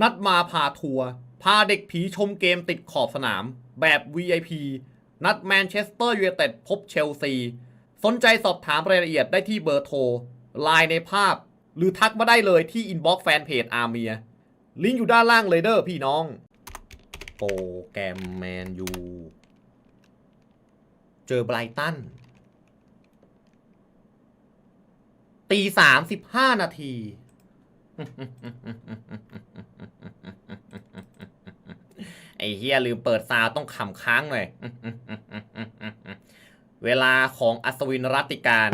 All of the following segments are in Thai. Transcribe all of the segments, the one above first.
นัดมาพาทัวร์พาเด็กผีชมเกมติดขอบสนาม แบบ VIP นัดแมนเชสเตอร์ยูไนเต็ดพบเชลซี สนใจสอบถามรายละเอียดได้ที่เบอร์โทรไลน์ในภาพ หรือทักมาได้เลยที่อินบ็อกซ์แฟนเพจอาร์เมีย ลิงก์อยู่ด้านล่างเลยเด้อพี่น้อง โปรแกรมแมนยู เจอไบรตันตีสามสิบห้านาที ไอ้เฮียลืมเปิดซาวต้องขำค้างหน่อย เวลาของอัศวินรัตติการ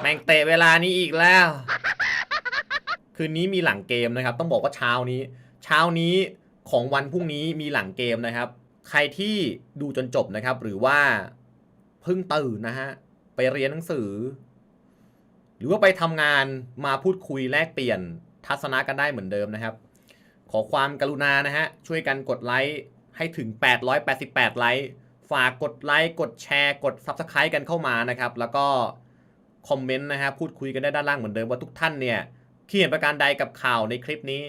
แม่งเตะเวลานี้อีกแล้ว คืนนี้มีหลังเกมนะครับ ต้องบอกว่าเช้านี้ เช้านี้ของวันพรุ่งนี้มีหลังเกมนะครับ ใครที่ดูจนจบนะครับ หรือว่าเพิ่งตื่นนะฮะ ไปเรียนหนังสือ หรือว่าไปทำงานมาพูดคุยแลกเปลี่ยนทัศนะกันได้เหมือนเดิมนะครับ ขอความกรุณานะฮะ ช่วยกันกดไลค์ให้ถึง 888 ไลค์ ฝากกดไลค์ กดแชร์ กด Subscribe กันเข้ามานะครับ แล้วก็คอมเมนต์นะฮะ พูดคุยกันได้ด้านล่างเหมือนเดิมว่าทุกท่านเนี่ยคิดเห็นประการใดกับข่าวในคลิปนี้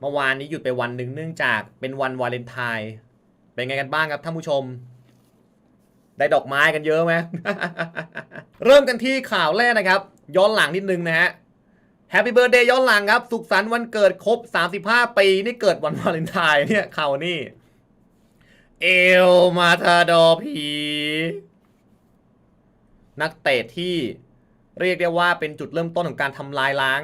เมื่อวานนี้หยุดไปวันหนึ่งเนื่องจากเป็นวันวาเลนไทน์เป็นไงกันบ้างครับท่านผู้ชม ได้ดอกไม้กันเยอะไหม เริ่มกันที่ข่าวแรกนะครับ ย้อนหลังนิดนึงนะฮะแฮปปี้เบิร์เดย์ย้อนหลังครับ สุขสันต์วันเกิดครบ 35 ปี นี่เกิดวันวาเลนไทน์เนี่ยข่าวนี่ เอลมาทาดอผีนักเตะที่เรียกได้ว่าเป็นจุดเริ่มต้นของการทำลายล้าง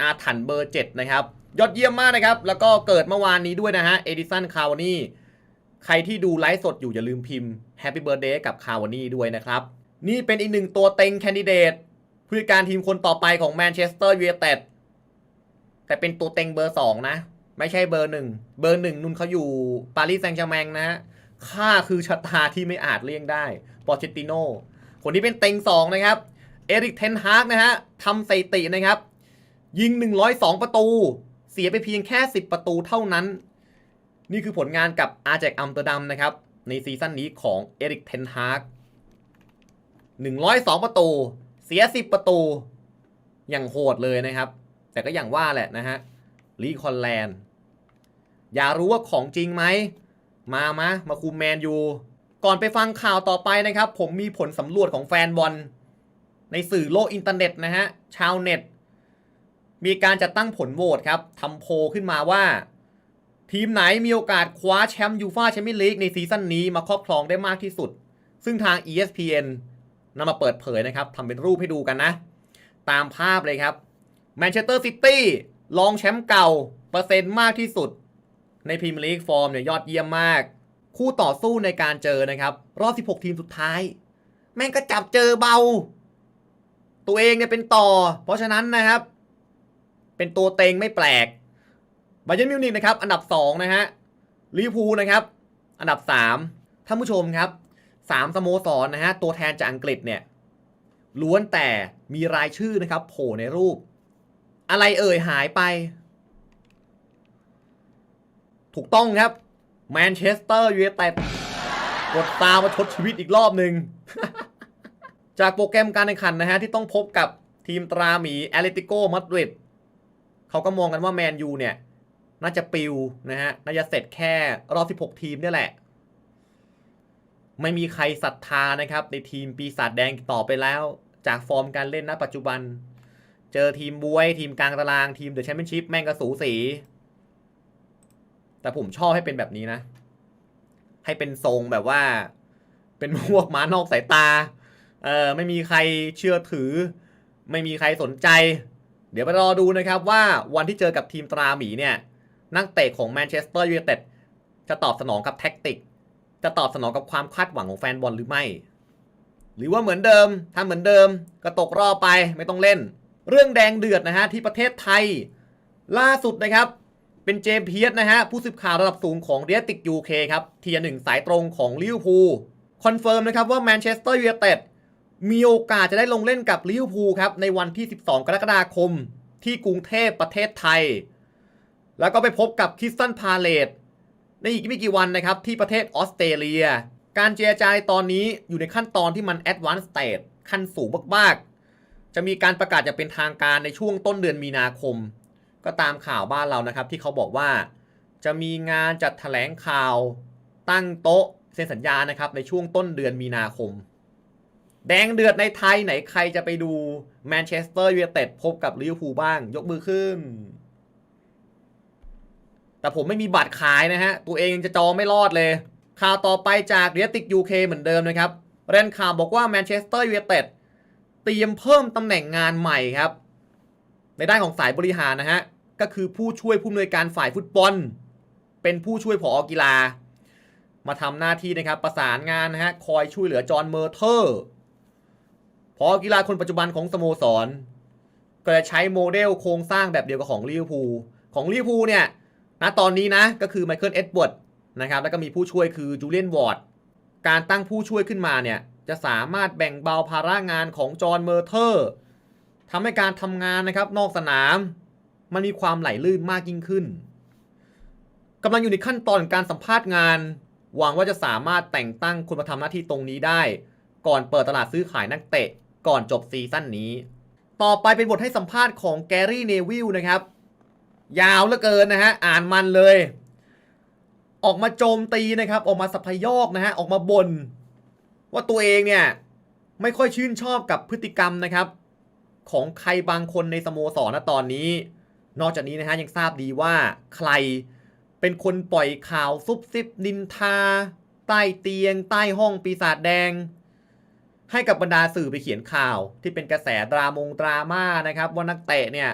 อาถรรพ์เบอร์ 7 นะครับ ยอดเยี่ยมมากนะครับ แล้วก็เกิดเมื่อวานนี้ด้วยนะฮะ เอดิสันคาวานี่ ใครที่ดูไลฟ์สดอยู่อย่าลืมพิมพ์ Happy Birthday กับคาวานี่ด้วยนะครับ นี่เป็นอีกหนึ่งตัวเต็งแคนดิเดตผู้จัดการทีมคนต่อไปของแมนเชสเตอร์ยูไนเต็ดแต่เป็นตัวเต็งเบอร์2นะ ไม่ใช่เบอร์หนึ่งเบอร์หนึ่งนุ่นเขาอยู่ปารีสแซงต์แชร์แมงนะฮะค่าคือชะตาที่ไม่อาจเลี่ยงได้ปอเชติโนคนนี้เป็นเต็ง2นะครับเอริกเทนฮากนะฮะทำสถิตินะครับ ยิง 102 ประตู เสียไปเพียงแค่ 10 ประตูเท่านั้น นี่คือผลงานกับอาแจกอัมเตอร์ดัมนะครับ ในซีซั่นนี้ของเอริกเทนฮาก 102 ประตู เสีย 10 ประตู อย่างโหดเลยนะครับ แต่ก็อย่างว่าแหละนะฮะลีคอนแลนด์อยากรู้ว่าของจริงไหม มามามาคุมแมนยู ก่อนไปฟังข่าวต่อไปนะครับ ผมมีผลสำรวจของแฟนบอล ในสื่อโลกอินเทอร์เน็ตนะฮะ ชาวเน็ต มีการจัดตั้งผลโหวตครับทำโพลขึ้นมาว่า ทีมไหนมีโอกาสคว้าแชมป์ยูฟ่าแชมเปี้ยนลีกในซีซั่นนี้มาครอบครองได้มากที่สุด ซึ่งทาง ESPN นำมาเปิดเผยนะครับทำเป็นรูปให้ดูกันนะ ตามภาพเลยครับแมนเชสเตอร์ซิตี้รองแชมป์เก่า เปอร์เซ็นต์มากที่สุด ในพรีเมียร์ลีกฟอร์มเนี่ยยอดเยี่ยมมาก คู่ต่อสู้ในการเจอนะครับ รอบ 16 ทีมสุดท้าย แม่งก็จับเจอเบา ตัวเองเนี่ยเป็นต่อ เพราะฉะนั้นนะครับ เป็นตัวเต็งไม่แปลกบาเยนมิวนิกนะครับ อันดับ 2 นะฮะลิเวอร์พูลนะครับ อันดับ 3ท่านผู้ชมครับ 3สโมสรนะฮะตัวแทนจากอังกฤษเนี่ยล้วนแต่มีรายชื่อนะครับโผล่ในรูป อะไรเอ่ยหายไป ถูกต้องครับแมนเชสเตอร์ยูไนเต็ดกดตามาชดชีวิตอีกรอบหนึ่ง จากโปรแกรมการแข่งขันนะฮะที่ต้องพบกับทีมตราหมีแอตเลติโกมาดริดเขาก็มองกันว่าแมนยูเนี่ย น่าจะปิวนะฮะ น่าจะเสร็จแค่รอบ 16 ทีมเนี่ยแหละ ไม่มีใครศรัทธานะครับ ในทีมปีศาจแดงต่อไปแล้ว จากฟอร์มการเล่นณปัจจุบัน เจอทีมบวย ทีมกลางตารางทีมเดอะแชมเปี้ยนชิพแม่งก็สูสี แต่ ผมชอบให้เป็นแบบนี้นะ ให้เป็นทรงแบบว่า เป็นพวกม้านอกสายตา เออไม่มีใครเชื่อถือ ไม่มีใครสนใจ เดี๋ยวไปรอดูนะครับว่าวันที่เจอกับทีมตราหมีเนี่ย นักเตะของแมนเชสเตอร์ยูไนเต็ดจะตอบสนองกับแท็กติก จะตอบสนองกับความคาดหวังของแฟนบอลหรือไม่ หรือว่าเหมือนเดิมทำเหมือนเดิมก็ตกรอบไปไม่ต้องเล่น เรื่องแดงเดือดนะฮะที่ประเทศไทย ล่าสุดนะครับเป็นเจมเพียสนะฮะผู้สืบข่าวระดับสูงของเดียติกยูเคครับเทียร์หนึ่งสายตรงของลิเวอร์พูลคอนเฟิร์มนะครับว่าแมนเชสเตอร์ยูไนเต็ดมีโอกาสจะได้ลงเล่นกับลิเวอร์พูลครับในวันที่ 12 กรกฎาคมที่กรุงเทพประเทศไทย แล้วก็ไปพบกับคิสตันพาเลต ในอีกไม่กี่วันนะครับที่ประเทศออสเตรเลีย การเจรจาในตอนนี้อยู่ในขั้นตอนที่มันแอดวานซ์สเตทขั้นสูงมากๆ จะมีการประกาศอย่างเป็นทางการในช่วงต้นเดือนมีนาคม ก็ตามข่าวบ้านเรานะครับ ที่เขาบอกว่า จะมีงานจัดแถลงข่าวตั้งโต๊ะเซ็นสัญญานะครับในช่วงต้นเดือนมีนาคม แดงเดือดในไทยไหนใครจะไปดูแมนเชสเตอร์ยูไนเต็ดพบกับลิเวอร์พูลบ้าง ยกมือขึ้น แต่ผมไม่มีบัตรขายนะฮะ ตัวเองจะจองไม่รอดเลย ข่าวต่อไปจากเรียติกยูเคเหมือนเดิมนะครับแรนข่าวบอกว่าแมนเชสเตอร์ยูไนเต็ดเตรียมเพิ่มตำแหน่งงานใหม่ครับ ในด้านของสายบริหารนะฮะ ก็คือผู้ช่วยผู้อำนวยการฝ่ายฟุตบอล เป็นผู้ช่วยผอกีฬา มาทำหน้าที่นะครับประสานงานนะฮะคอยช่วยเหลือจอห์นเมอร์เทอร์ผอกีฬาคนปัจจุบันของสโมสร ก็จะใช้โมเดลโครงสร้างแบบเดียวกับของลิเวอร์พูลของลิเวอร์พูลเนี่ย ณตอนนี้นะก็คือไมเคิลเอ็ดเวิร์ดนะครับแล้วก็มีผู้ช่วยคือจูเลียนวอร์ดการตั้งผู้ช่วยขึ้นมาเนี่ยจะสามารถแบ่งเบาภาระงานของจอห์นเมอร์เทอร์ทำให้การทำงานนะครับนอกสนามมันมีความไหลลื่นมากยิ่งขึ้นกำลังอยู่ในขั้นตอนการสัมภาษณ์งาน หวังว่าจะสามารถแต่งตั้งคนมาทำหน้าที่ตรงนี้ได้ ก่อนเปิดตลาดซื้อขายนักเตะ ก่อนจบซีซั่นนี้ ต่อไปเป็นบทให้สัมภาษณ์ของแกรี่เนวิลนะครับ ยาวเหลือเกินนะฮะอ่านมันเลย ออกมาโจมตีนะครับ ออกมาสัพยอกนะฮะออกมาบน่นว่าตัวเองเนี่ยไม่ค่อยชื่นชอบกับพฤติกรรมนะครับ ของใครบางคนในสโมสรณตอนนี้ นอกจากนี้นะฮะยังทราบดีว่าใครเป็นคนปล่อยข่าวซุบซิบนินทา ใต้เตียง ใต้ห้องปีศาจแดง ให้กับบรรดาสื่อไปเขียนข่าว ที่เป็นกระแสดรามงดราม่านะครับ ว่านักเตะเนี่ย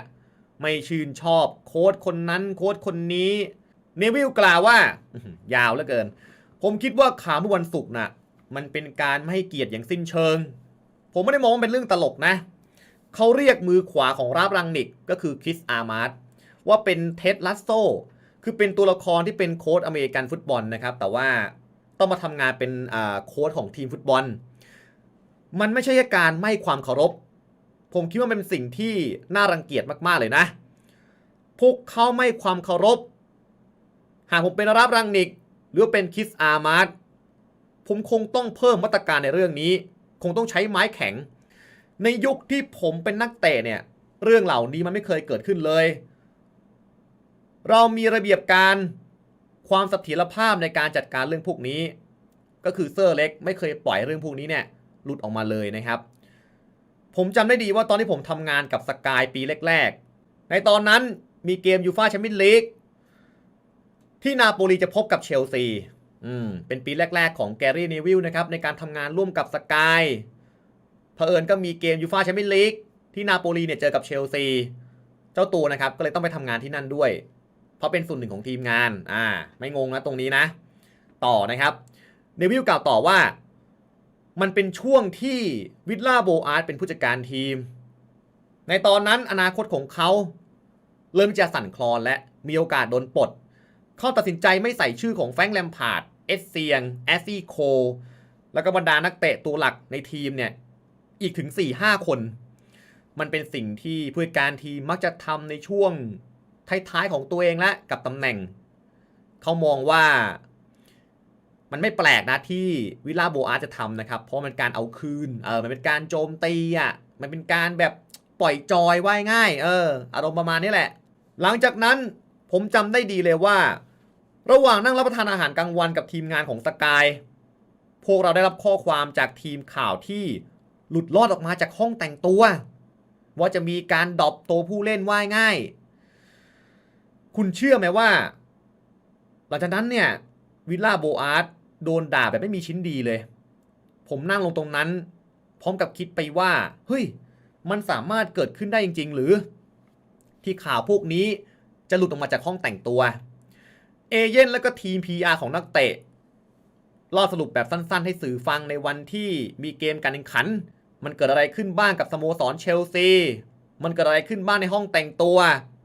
ไม่ชื่นชอบโค้ดคนนั้นโค้ดคนนี้เนวิลกล่าวว่า ยาวเหลือเกิน ผมคิดว่าข่าวเมื่อวันศุกร์น่ะ มันเป็นการไม่ให้เกียรติอย่างสิ้นเชิง ผมไม่ได้มองว่าเป็นเรื่องตลกนะ เขาเรียกมือขวาของราบรังนิกก็คือคริสอาร์มาร์ตว่าเป็นเท็ดลัสโซคือเป็นตัวละครที่เป็นโค้ดอเมริกันฟุตบอลนะครับ แต่ว่าต้องมาทำงานเป็นโค้ดของทีมฟุตบอล มันไม่ใช่แค่การไม่ความเคารพ ผมคิดว่าเป็นสิ่งที่น่ารังเกียจมากๆเลยนะ พวกเขาไม่ความเคารพ หากผมเป็นรับรังนิก หรือเป็นคิสอาร์มาร์ตผมคงต้องเพิ่มมาตรการในเรื่องนี้ คงต้องใช้ไม้แข็ง ในยุคที่ผมเป็นนักเตะเนี่ย เรื่องเหล่านี้มันไม่เคยเกิดขึ้นเลย เรามีระเบียบการความเสถียรภาพในการจัดการเรื่องพวกนี้ ก็คือเซอร์เล็ก ไม่เคยปล่อยเรื่องพวกนี้เนี่ยหลุดออกมาเลยนะครับ ผมจำได้ดีว่าตอนที่ผมทำงานกับสกายปีแรกๆ ในตอนนั้นมีเกมยูฟาแชมเปี้ยนลีกที่นาโปลีจะพบกับเชลซีอืมเป็นปีแรก ๆ ของแกรี่เนวิลนะครับ ในการทำงานร่วมกับสกายเผอิญก็มีเกมยูฟาแชมเปี้ยนลีกที่นาโปลีเนี่ยเจอกับเชลซี เจ้าตัวนะครับ ก็เลยต้องไปทำงานที่นั่นด้วย เพราะเป็นส่วนหนึ่งของทีมงาน อ่า ไม่งงนะตรงนี้นะ ต่อนะครับ เนวิลกล่าวต่อว่า มันเป็นช่วงที่วิลล่าโบอาร์ตเป็นผู้จัดการทีม ในตอนนั้นอนาคตของเขาเริ่มจะสั่นคลอนและมีโอกาสโดนปลด เขาตัดสินใจไม่ใส่ชื่อของแฟรงค์แลมพาร์ด เอสเซียง แอสซี่โค แล้วก็บรรดานักเตะตัวหลักในทีมเนี่ย อีกถึง 4-5 คน มันเป็นสิ่งที่ผู้จัดการทีมมักจะทำในช่วงท้ายๆของตัวเองและกับตำแหน่ง เขามองว่า มันไม่แปลกนะที่วิลล่าโบอาจะทำนะครับ เพราะมันการเอาคืนเออมันเป็นการโจมตีอะมันเป็นการแบบปล่อยจอยว่ายง่าย เออ อารมณ์ประมาณนี้แหละ หลังจากนั้นผมจำได้ดีเลยว่า ระหว่างนั่งรับประทานอาหารกลางวันกับทีมงานของสกายพวกเราได้รับข้อความจากทีมข่าวที่หลุดลอดออกมาจากห้องแต่งตัว ว่าจะมีการดอปตัวผู้เล่นว่ายง่าย คุณเชื่อไหมว่า หลังจากนั้นเนี่ยวิลล่าโบอาร์ต โดนด่าแบบไม่มีชิ้นดีเลย ผมนั่งลงตรงนั้น พร้อมกับคิดไปว่า เฮ้ย มันสามารถเกิดขึ้นได้จริง ๆ หรือ ที่ข่าวพวกนี้จะหลุดออกมาจากห้องแต่งตัว เอเย่นและก็ทีม PR ของนักเตะรอสรุปแบบสั้น ๆ ให้สื่อฟังในวันที่มีเกมการแข่งขัน มันเกิดอะไรขึ้นบ้างกับสโมสรเชลซี มันเกิดอะไรขึ้นบ้างในห้องแต่งตัว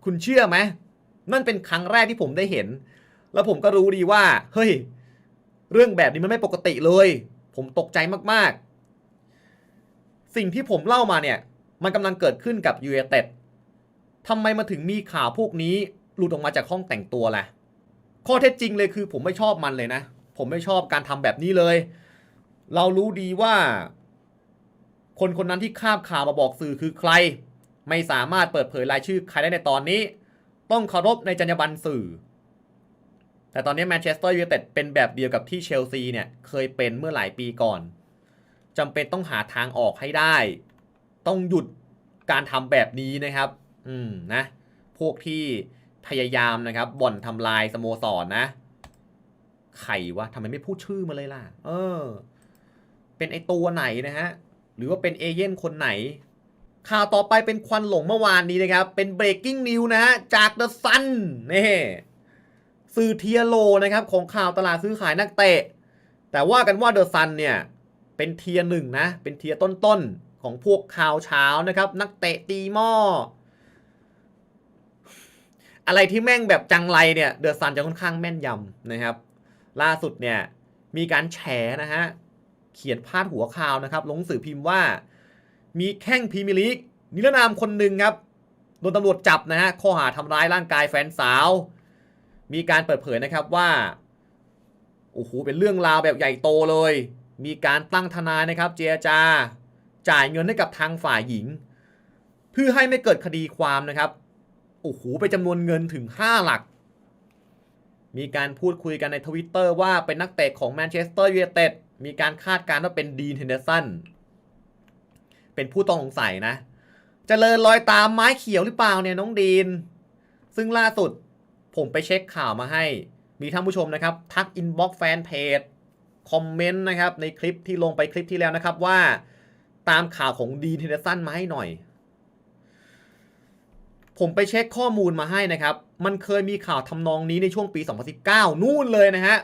คุณเชื่อไหมนั่นเป็นครั้งแรกที่ผมได้เห็น แล้วผมก็รู้ดีว่า เฮ้ย เรื่องแบบนี้มันไม่ปกติเลย ผมตกใจมากๆ สิ่งที่ผมเล่ามาเนี่ย มันกำลังเกิดขึ้นกับยูเอเต็ดทำไมมาถึงมีข่าวพวกนี้หลุดออกมาจากห้องแต่งตัวล่ะ ข้อเท็จจริงเลยคือผมไม่ชอบมันเลยนะ ผมไม่ชอบการทำแบบนี้เลย เรารู้ดีว่า คนคนนั้นที่คาบข่าวมาบอกสื่อคือใคร ไม่สามารถเปิดเผยรายชื่อใครได้ในตอนนี้ ต้องเคารพในจรรยาบรรณสื่อ แต่ตอนนี้แมนเชสเตอร์ยูไนเต็ดเป็นแบบเดียวกับที่เชลซีเนี่ยเคยเป็นเมื่อหลายปีก่อนจำเป็นต้องหาทางออกให้ได้ ต้องหยุดการทำแบบนี้นะครับ อืมนะ พวกที่พยายามนะครับบ่อนทำลายสโมสรนนะใครวะทำไมไม่พูดชื่อมาเลยล่ะ เออ เป็นไอตัวไหนนะฮะ หรือว่าเป็นเอเย่นคนไหน ข่าวต่อไปเป็นควันหลงเมื่อวานนี้นะครับ เป็น breaking news นะฮะ จากเดอะ สื่อเทียโลนะครับของข่าวตลาดซื้อขายนักเตะ แต่ว่ากันว่าเดอะซันเนี่ยเป็นเทียหนึ่งนะ เป็นเทียต้นๆ ของพวกข่าวเช้านะครับ นักเตะตีหม้อ อะไรที่แม่งแบบจังไรเนี่ยเดอะซันจะค่อนข้างแม่นยำนะครับ ล่าสุดเนี่ยมีการแฉนะฮะเขียนพาดหัวข่าวนะครับ ลงสื่อพิมพ์ว่า มีแข้งพรีเมียร์ลีกนิรนามคนหนึ่งครับโดนตำรวจจับนะฮะข้อหาทำร้ายร่างกายแฟนสาว มีการเปิดเผยนะครับว่าโอ้โหเป็นเรื่องราวแบบใหญ่โตเลย มีการตั้งทนายนะครับ เจรจา จ่ายเงินให้กับทางฝ่ายหญิง เพื่อให้ไม่เกิดคดีความนะครับโอ้โหไปจำนวนเงินถึง 5 หลัก มีการพูดคุยกันในทวิตเตอร์ว่าเป็นนักเตะของแมนเชสเตอร์ยูไนเต็ดมีการคาดการณ์ว่าเป็นดีนเฮนเดอร์สันเป็นผู้ต้องสงสัยนะจเจริญรอยตามไม้เขียวหรือเปล่าเนี่ยน้องดีน ซึ่งล่าสุด ผมไปเช็คข่าวมาให้ มีท่านผู้ชมนะครับ ทักอินบ็อกซ์แฟนเพจคอมเมนต์นะครับ ในคลิปที่ลงไปคลิปที่แล้วนะครับว่าตามข่าวของดีนเฮนเดอร์สันมาให้หน่อย ผมไปเช็คข้อมูลมาให้นะครับ มันเคยมีข่าวทำนองนี้ในช่วงปี 2019 นู่นเลยนะฮะ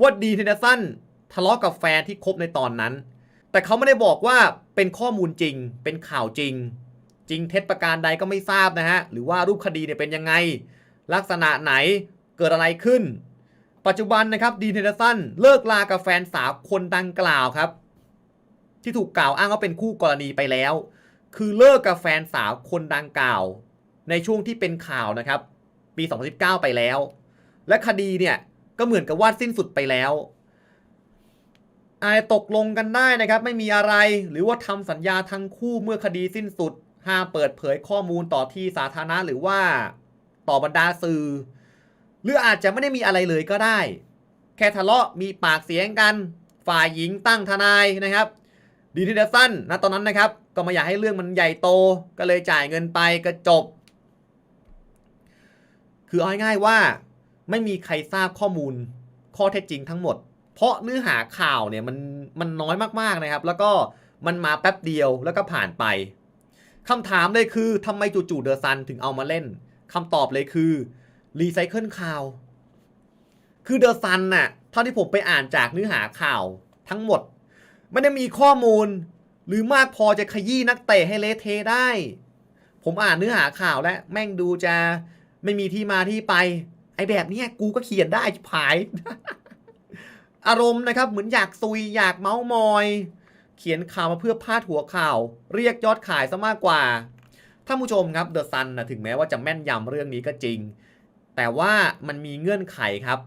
ว่าดีนเฮนเดอร์สันทะเลาะกับแฟนที่คบในตอนนั้น แต่เขาไม่ได้บอกว่าเป็นข้อมูลจริง เป็นข่าวจริง จริงเท็จประการใดก็ไม่ทราบนะฮะ หรือว่ารูปคดีเนี่ยเป็นยังไง ลักษณะไหนเกิดอะไรขึ้น ปัจจุบันนะครับดีนเฮนเดอร์สันเลิกลากับแฟนสาวคนดังกล่าวครับ ที่ถูกกล่าวอ้างว่าเป็นคู่กรณีไปแล้ว คือเลิกกับแฟนสาวคนดังกล่าว ในช่วงที่เป็นข่าวนะครับ ปี 2019 ไปแล้ว และคดีเนี่ยก็เหมือนกับว่าสิ้นสุดไปแล้วอาจตกลงกันได้นะครับ ไม่มีอะไรหรือว่าทำสัญญาทั้งคู่เมื่อคดีสิ้นสุดห้ามเปิดเผยข้อมูลต่อที่สาธารณะหรือว่า ต่อบรรดาสื่อ หรืออาจจะไม่ได้มีอะไรเลยก็ได้ แค่ทะเลาะมีปากเสียงกัน ฝ่ายหญิงตั้งทนายนะครับ ดีทีเดสันนะตอนนั้นนะครับ ก็ไมาอยากให้เรื่องมันใหญ่โตก็เลยจ่ายเงินไปก็จบ คือเอาง่ายว่าไม่มีใครทราบข้อมูลข้อเท็จจริงทั้งหมด เพราะเนื้อหาข่าวเนี่ยมันมันน้อยมากๆนะครับ แล้วก็มันมาแป๊บเดียวแล้วก็ผ่านไปคำถามเลยคือทำไมจู่ๆเดอะซันถึงเอามาเล่น คำตอบเลยคือรีไซเคิลข่าว คือเดอะซันน่ะเท่าที่ผมไปอ่านจากเนื้อหาข่าวทั้งหมด ไม่ได้มีข้อมูล หรือมากพอจะขยี้นักเตะให้เละเทได้ ผมอ่านเนื้อหาข่าวแล้วแม่งดูจะไม่มีที่มาที่ไป ไอ้แบบเนี้ยกูก็เขียนได้ชิบหาย อารมณ์นะครับ เหมือนอยากซุยอยากเมาส์มอย เขียนข่าวมาเพื่อพาดหัวข่าว เรียกยอดขายซะมากกว่า ท่านผู้ชมครับเดอะซันนะถึงแม้ว่าจะแม่นยำเรื่องนี้ก็จริง แต่ว่ามันมีเงื่อนไขครับ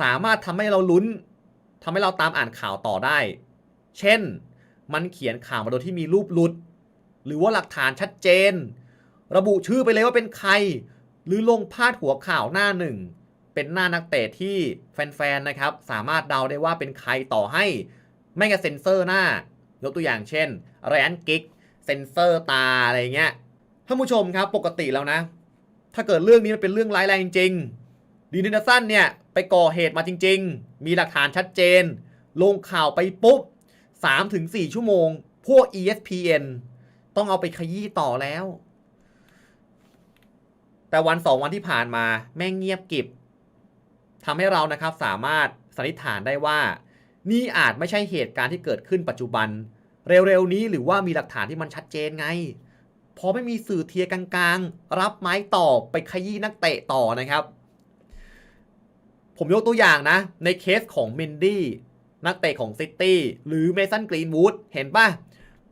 สามารถทำให้เราลุ้นทำให้เราตามอ่านข่าวต่อได้ เช่น มันเขียนข่าวมาโดยที่มีรูปหลุด หรือว่าหลักฐานชัดเจน ระบุชื่อไปเลยว่าเป็นใคร หรือลงพาดหัวข่าวหน้าหนึ่ง เป็นหน้านักเตะที่แฟนๆนะครับ สามารถเดาได้ว่าเป็นใครต่อให้ ไม่กระเซนเซอร์หน้ายกตัวอย่างเช่นแรนกิก เซนเซอร์ตาอะไรเงี้ยท่านผู้ชมครับปกติแล้วนะ ถ้าเกิดเรื่องนี้มันเป็นเรื่องร้ายแรงจริงๆดีนินสันเนี่ยไปก่อเหตุมาจริง ๆ มีหลักฐานชัดเจน ลงข่าวไปปุ๊บ3-4 ชั่วโมง พวก ESPN ต้องเอาไปขยี้ต่อแล้ว แต่วันสองวันที่ผ่านมาแม่งเงียบกิบทำให้เรานะครับสามารถสันนิษฐานได้ว่า นี่อาจไม่ใช่เหตุการณ์ที่เกิดขึ้นปัจจุบัน เร็วๆนี้หรือว่ามีหลักฐานที่มันชัดเจนไง พอไม่มีสื่อเทียร์กลางๆ รับไม้ต่อไปขยี้นักเตะต่อนะครับ ผมยกตัวอย่างนะ ในเคสของเมนดี้นักเตะของซิตี้หรือเมสันกรีนวูดเห็นป่ะ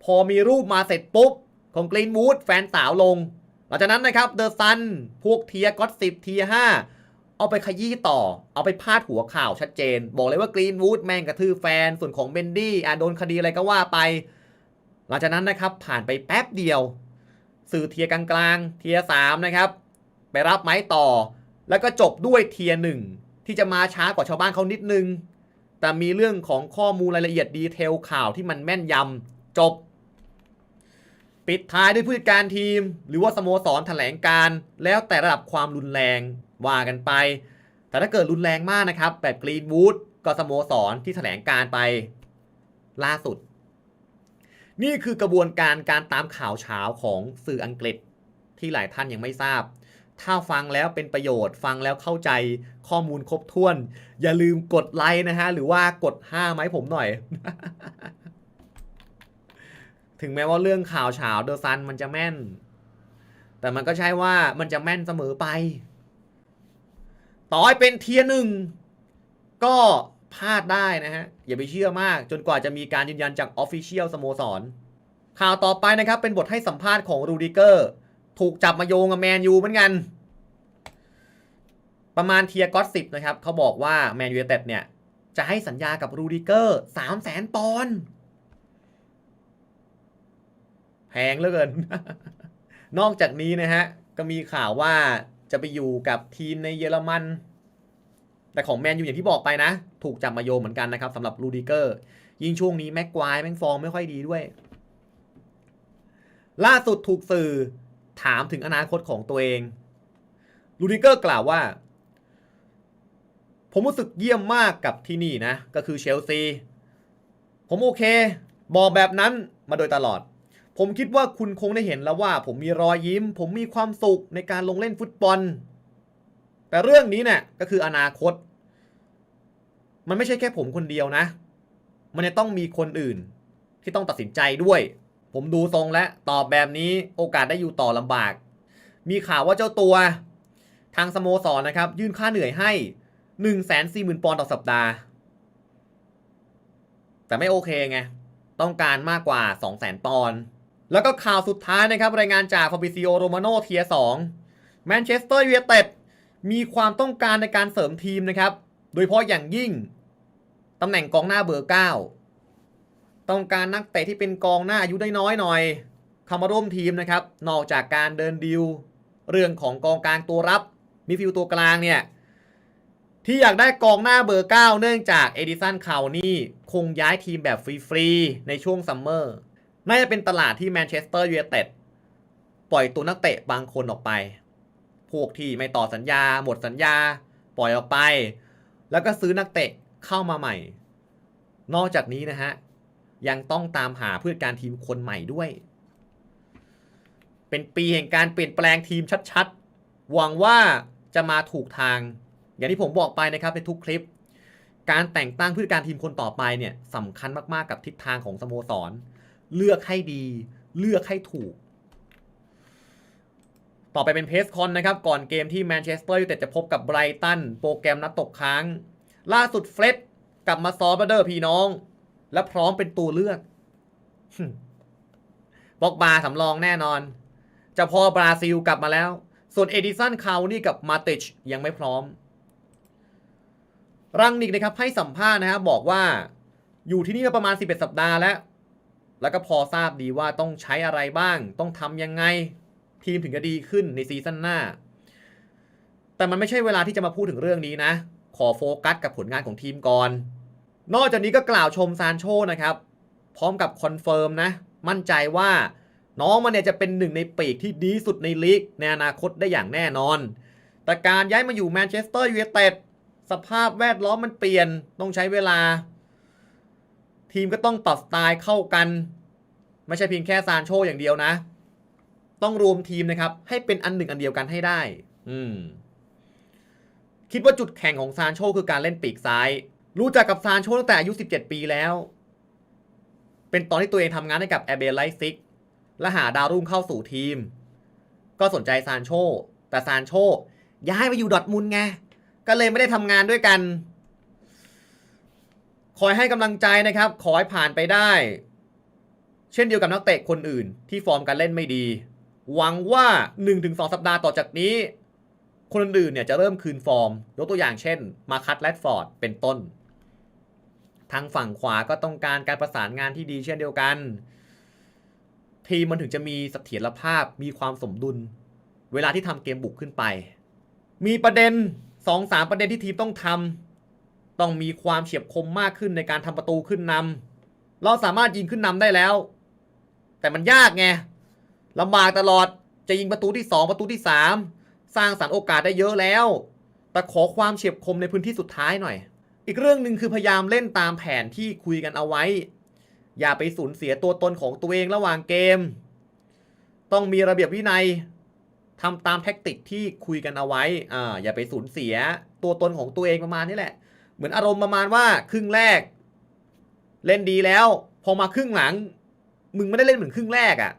พอมีรูปมาเสร็จปุ๊บ ของกรีนวูดแฟนสาวลง หลังจากนั้นนะครับเดอะซันพวกเทียก็สิบเทียห้า เอาไปขยี้ต่อ เอาไปพาดหัวข่าวชัดเจน บอกเลยว่ากรีนวูดแม่งกระทืบแฟน ส่วนของเบนดี้อะโดนคดีอะไรก็ว่าไป หลังจากนั้นนะครับผ่านไปแป๊บเดียว สื่อเทียกลางๆ เทียสามนะครับ ไปรับไม้ต่อ แล้วก็จบด้วยเทียหนึ่งที่จะมาช้ากว่าชาวบ้านเขานิดนึง แต่มีเรื่องของข้อมูลรายละเอียดดีเทลข่าวที่มันแม่นยำจบ ปิดท้ายด้วยผู้จัดการทีม หรือว่าสโมสรแถลงการ แล้วแต่ระดับความรุนแรงว่ากันไป แต่ถ้าเกิดรุนแรงมากนะครับ แบบกรีนวูดก็สโมสรที่แถลงการไปล่าสุด นี่คือกระบวนการการตามข่าวเช้าของสื่ออังกฤษที่หลายท่านยังไม่ทราบ ถ้าฟังแล้วเป็นประโยชน์ ฟังแล้วเข้าใจข้อมูลครบถ้วน อย่าลืมกดไลค์นะฮะ หรือว่ากด5ไหมาให้ผมหน่อย ถึงแม้ว่าเรื่องข่าวเฉาเดอะซันมันจะแม่น แต่มันก็ใช่ว่ามันจะแม่นเสมอไป ต่อให้เป็นเทียหนึ่งก็พลาดได้นะฮะ อย่าไปเชื่อมาก จนกว่าจะมีการยืนยันจากออฟฟิเชียลสโมสร ข่าวต่อไปนะครับ เป็นบทให้สัมภาษณ์ของรูดิเกอร์ ถูกจับมาโยงกับแมนยูเหมือนกัน ประมาณเทียก็อตสิบนะครับ เขาบอกว่าแมนยูเต็ดเนี่ย จะให้สัญญากับรูดิเกอร์สามแสนปอนด์ แพงเหลือเกิน นอกจากนี้นะฮะ ก็มีข่าวว่าจะไปอยู่กับทีมในเยอรมัน แต่ของแมนยูอย่างที่บอกไปนะ ถูกจับมาโยเหมือนกันนะครับสำหรับรูดิเกอร์ ยิ่งช่วงนี้แม็กควายแม่งฟอร์มไม่ค่อยดีด้วย ล่าสุดถูกสื่อถามถึงอนาคตของตัวเองรูดิเกอร์กล่าวว่า ผมรู้สึกเยี่ยมมากกับที่นี่นะ ก็คือเชลซี ผมโอเค บอกแบบนั้นมาโดยตลอด ผมคิดว่าคุณคงได้เห็นแล้วว่า ผมมีรอยยิ้ม ผมมีความสุขในการลงเล่นฟุตบอล แต่เรื่องนี้เนี่ยก็คืออนาคต มันไม่ใช่แค่ผมคนเดียวนะ มันจะต้องมีคนอื่น ที่ต้องตัดสินใจด้วย ผมดูทรงและตอบแบบนี้โอกาสได้อยู่ต่อลำบาก มีข่าวว่าเจ้าตัว ทางสโมสรนะครับ ยื่นค่าเหนื่อยให้1 4 0 0 0 0ปอนด์ต่อสัปดาห์ แต่ไม่โอเคไง ต้องการมากกว่า 2 0 0 0 0 0ปอนด์ แล้วก็ข่าวสุดท้ายนะครับ รายงานจากฟาบิซิโอโรมาโนเทีย2แมนเชสเตอร์ยูไนเต็ดมีความต้องการในการเสริมทีมนะครับ โดยเฉพาะอย่างยิ่งตำแหน่งกองหน้าเบอร์9ต้องการนักเตะที่เป็นกองหน้าอายุได้น้อยหน่อยเข้ามาร่วมทีมนะครับ นอกจากการเดินดิว เรื่องของกองกลางตัวรับมิฟิลตัวกลางเนี่ยที่อยากได้กองหน้าเบอร์ 9 เนื่องจากเอดิสันคาวนี่คงย้ายทีมแบบฟรี ๆ ในช่วงซัมเมอร์ น่าจะเป็นตลาดที่แมนเชสเตอร์ยูไนเต็ดปล่อยตัวนักเตะบางคนออกไป พวกที่ไม่ต่อสัญญา หมดสัญญา ปล่อยออกไป แล้วก็ซื้อนักเตะเข้ามาใหม่ นอกจากนี้นะฮะ ยังต้องตามหาผู้จัดการทีมคนใหม่ด้วย เป็นปีแห่งการเปลี่ยนแปลงทีมชัดๆ หวังว่าจะมาถูกทาง อย่างที่ผมบอกไปนะครับในทุกคลิป การแต่งตั้งผู้จัดการทีมคนต่อไปเนี่ยสำคัญมากๆกับทิศทางของสโมสร เลือกให้ดี เลือกให้ถูก ต่อไปเป็นเพสคอนนะครับ ก่อนเกมที่แมนเชสเตอร์ยูไนเต็ดจะพบกับไบรตัน โปรแกรมนัดตกค้าง ล่าสุดเฟร็ดกลับมาซ้อมเดอร์พี่น้อง และพร้อมเป็นตัวเลือกบอกบาสำรองแน่นอนจะพอบราซิลกลับมาแล้ว ส่วนเอดิสันคาวนี่กับมาติชยังไม่พร้อม รังนิกนะครับให้สัมภาษณ์นะครับบอกว่า อยู่ที่นี่มาประมาณ 11 สัปดาห์แล้ว แล้วก็พอทราบดีว่าต้องใช้อะไรบ้าง ต้องทำยังไง ทีมถึงจะดีขึ้นในซีซั่นหน้า แต่มันไม่ใช่เวลาที่จะมาพูดถึงเรื่องนี้นะ ขอโฟกัสกับผลงานของทีมก่อน นอกจากนี้ก็กล่าวชมซานโชนะครับ พร้อมกับคอนเฟิร์มนะ มั่นใจว่าน้องมันเนี่ยจะเป็นหนึ่งในปีกที่ดีสุดในลีกในอนาคตได้อย่างแน่นอน แต่การย้ายมาอยู่แมนเชสเตอร์ยูไนเต็ดสภาพแวดล้อมมันเปลี่ยน ต้องใช้เวลา ทีมก็ต้องปรับสไตล์เข้ากัน ไม่ใช่เพียงแค่ซานโชอย่างเดียวนะ ต้องรวมทีมนะครับ ให้เป็นอันหนึ่งอันเดียวกันให้ได้ อืมคิดว่าจุดแข่งของซานโชคือการเล่นปีกซ้าย รู้จักกับซานโชตั้งแต่อายุ 17 ปีแล้ว เป็นตอนที่ตัวเองทำงานให้กับแอเบลไลซิกและหาดาวรุ่งเข้าสู่ทีม ก็สนใจซานโช แต่ซานโชย้ายไปอยู่ดอทมุนไง ก็เลยไม่ได้ทำงานด้วยกัน คอยให้กำลังใจนะครับ ขอให้ผ่านไปได้ เช่นเดียวกับนักเตะคนอื่น ที่ฟอร์มการเล่นไม่ดี หวังว่า 1-2 สัปดาห์ต่อจากนี้ คนอื่นเนี่ยจะเริ่มคืนฟอร์ม ยกตัวอย่างเช่น มาคัตแรดฟอร์ดเป็นต้น ทางฝั่งขวาก็ต้องการการประสานงานที่ดีเช่นเดียวกัน ทีมมันถึงจะมีเสถียรภาพมีความสมดุล เวลาที่ทำเกมบุกขึ้นไป มีประเด็นสองสามประเด็นที่ทีมต้องทำ ต้องมีความเฉียบคมมากขึ้นในการทำประตูขึ้นนำเราสามารถยิงขึ้นนำได้แล้ว แต่มันยากไงลำบากตลอดจะยิงประตูที่ 2 ประตูที่ 3 สร้างสรรค์โอกาสได้เยอะแล้ว แต่ขอความเฉียบคมในพื้นที่สุดท้ายหน่อย อีกเรื่องหนึ่งคือพยายามเล่นตามแผนที่คุยกันเอาไว้ อย่าไปสูญเสียตัวตนของตัวเองระหว่างเกม ต้องมีระเบียบวินัยทำตามแท็กติกที่คุยกันเอาไว้อ่าอย่าไปสูญเสียตัวตนของตัวเองประมาณนี้แหละ เหมือนอารมณ์ประมาณว่าครึ่งแรก เล่นดีแล้ว พอมาครึ่งหลัง มึงไม่ได้เล่นเหมือนครึ่งแรกอะ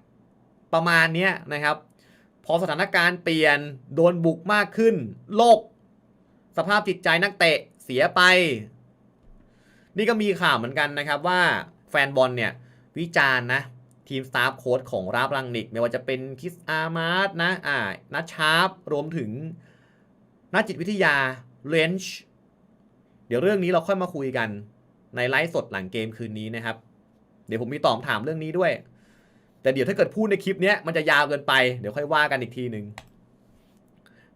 ประมาณเนี้ยนะครับ พอสถานการณ์เปลี่ยนโดนบุกมากขึ้น โลก สภาพจิตใจนักเตะเสียไป นี่ก็มีข่าวเหมือนกันนะครับว่าแฟนบอลเนี่ย วิจารณ์นะ ทีมสตาฟโค้ชของราบรังนิก ไม่ว่าจะเป็นคิสอาร์มาร์ตนะอ่านัทชาร์ปรวมถึงนักจิตวิทยาเรนช์ ดี๋ยวเรื่องนี้เราค่อยมาคุยกันในไลฟ์สดหลังเกมคืนนี้นะครับ เดี๋ยวผมมีตอบถามเรื่องนี้ด้วย แต่เดี๋ยวถ้าเกิดพูดในคลิปนี้มันจะยาวเกินไป เดี๋ยวค่อยว่ากันอีกทีหนึ่ง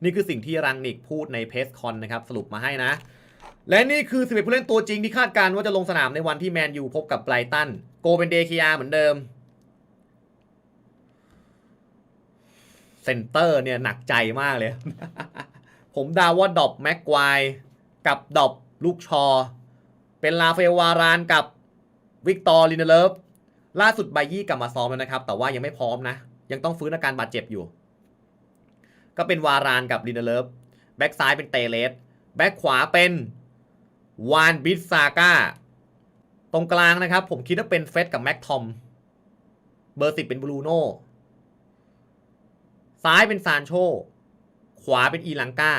นี่คือสิ่งที่รังนิกพูดในเพสคอนนะครับ สรุปมาให้นะ และนี่คือ11ผู้เล่นตัวจริงที่คาดการณ์ว่าจะลงสนามในวันที่แมนยูพบกับไบรตันโกเป็นเดคีอาเหมือนเดิมเซนเตอร์เนี่ยหนักใจมากเลย ผมดาว่าดอบแม็กควายกับดอบ ลูกชอ เป็นลาเฟลวารานกับวิกตอร์ลินเดเลฟล่าสุดไบยี่กลับมาซ้อมแล้วนะครับ แต่ว่ายังไม่พร้อมนะ ยังต้องฟื้นอาการบาดเจ็บอยู่ ก็เป็นวารานกับลินเดเลฟแบ็กซ้ายเป็นเตเลสแบ็กขวาเป็นวานบิสซาก้าตรงกลางนะครับ ผมคิดว่าเป็นเฟสกับแม็กทอม เบอร์สิบเป็นบรูโน่ซ้ายเป็นซานโช ขวาเป็นอีลังกา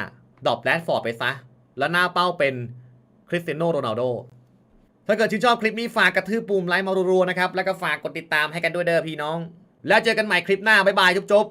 ดรอปแรดฟอร์ดไปซะ แล้วหน้าเป้าเป็น คริสเตียโนโรนัลโดถ้าเกิดชื่นชอบคลิปนี้ฝากกระทืบปุ่มไลค์มารัวๆนะครับ แล้วก็ฝากกดติดตามให้กันด้วยเด้อพี่น้อง แล้วเจอกันใหม่คลิปหน้า บ๊ายบายจุ๊บ